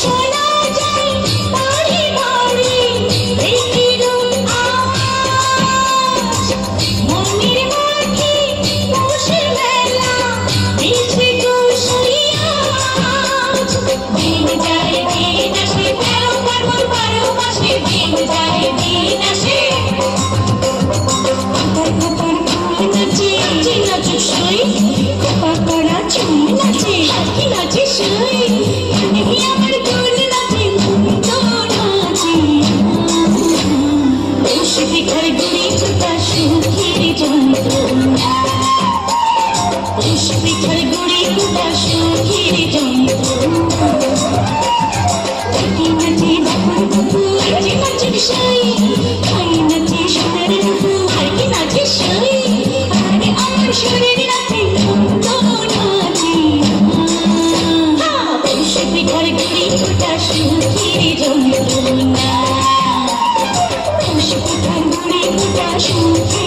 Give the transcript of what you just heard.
Shut up! সে পিঠার গুড়ি তা সুখের যন্ত্রণা সে পিঠার গুড়ি তা সুখের যন্ত্রণা নাচি বাপুর বাপু নাচি নাচি বিষয় খাই নাচি সোনার বাপু আর কি নাচি সই আরে আমার শরীর নাচি নাচি সে পিঠার গুড়ি তা সুখের যন্ত্রণা সাথে